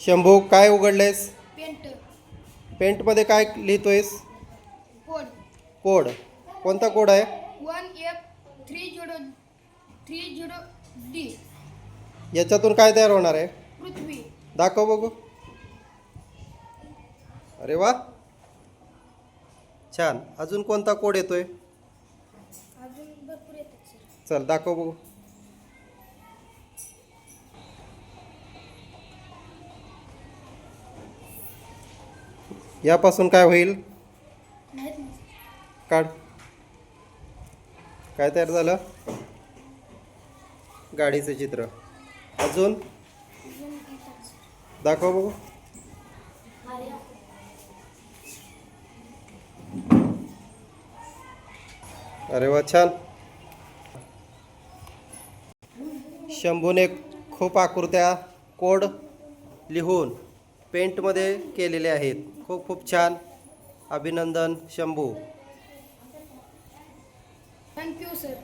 शंभू काय उघडलेस पेंट. पेंटमध्ये काय लिहितोयस? कोड. कोड. कोणता कोड आहे? One F three zero three zero D. याच्यातून काय तयार होणार आहे? पृथ्वी. दाखव बघू. अरे वा. छान. अजून कोणता कोड येतोय? अजून भरपूर येतात सर चल दाखव बघू. यापासून काय होईल? काढ. काय तयार झालं? गाडीचं चित्र. अजून? दाखव बघू. अरे वा छान. शंभूने खूप आकृत्या कोड लिहून पेंटमध्ये केलेले आहेत. खूप खूप छान. अभिनंदन शंभू. Thank you sir